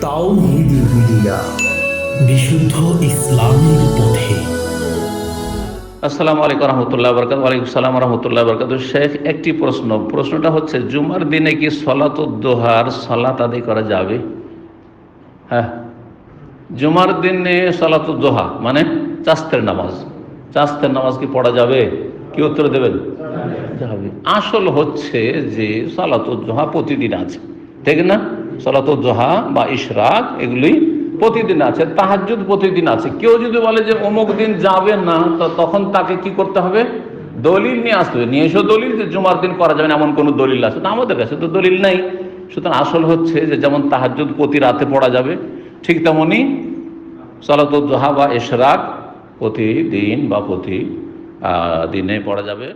তাওহিদি media বিশুদ্ধ ইসলামের পথে। আসসালামু আলাইকুম রহমতুল্লাহ বরকাত ওয়ালাইকুম সালাম রহমতুল্লাহ বরকাত শেখ, একটি প্রশ্ন। প্রশ্নটা হচ্ছে, জুমার দিনে কি সলাতুদ্দোহার সলাত আদায় করা যাবে? হ্যাঁ। জুমার দিনে সলাতুদ্দোহা মানে চাস্তের নামাজ। চাস্তের নামাজ কি পড়া যাবে? কি উত্তর দেবেন? যাবে। আসল হচ্ছে যে সলাতুদ্দোহা প্রতিদিন আছে। ঠিক না? সলাতুদ্দোহা বা ইশরাক এগুলি প্রতিদিন আছে, তাহাজ্জুদ প্রতিদিন আছে। কেউ যদি বলে যে অমুক দিন যাবে না, তো তখন তাকে কি করতে হবে? দলিল নিয়ে আসতে হবে। নিয়ে এসো দলিল যে জুমার দিন করা যাবে না, এমন কোনো দলিল আছে। তো আমাদের কাছে তো দলিল নাই। সুতরাং আসল হচ্ছে যে যেমন তাহাজ্জুদ প্রতি রাতে পড়া যাবে, ঠিক তেমনই সলাতুদ্দোহা বা ইশরাক প্রতিদিন বা প্রতি দিনে পড়া যাবে।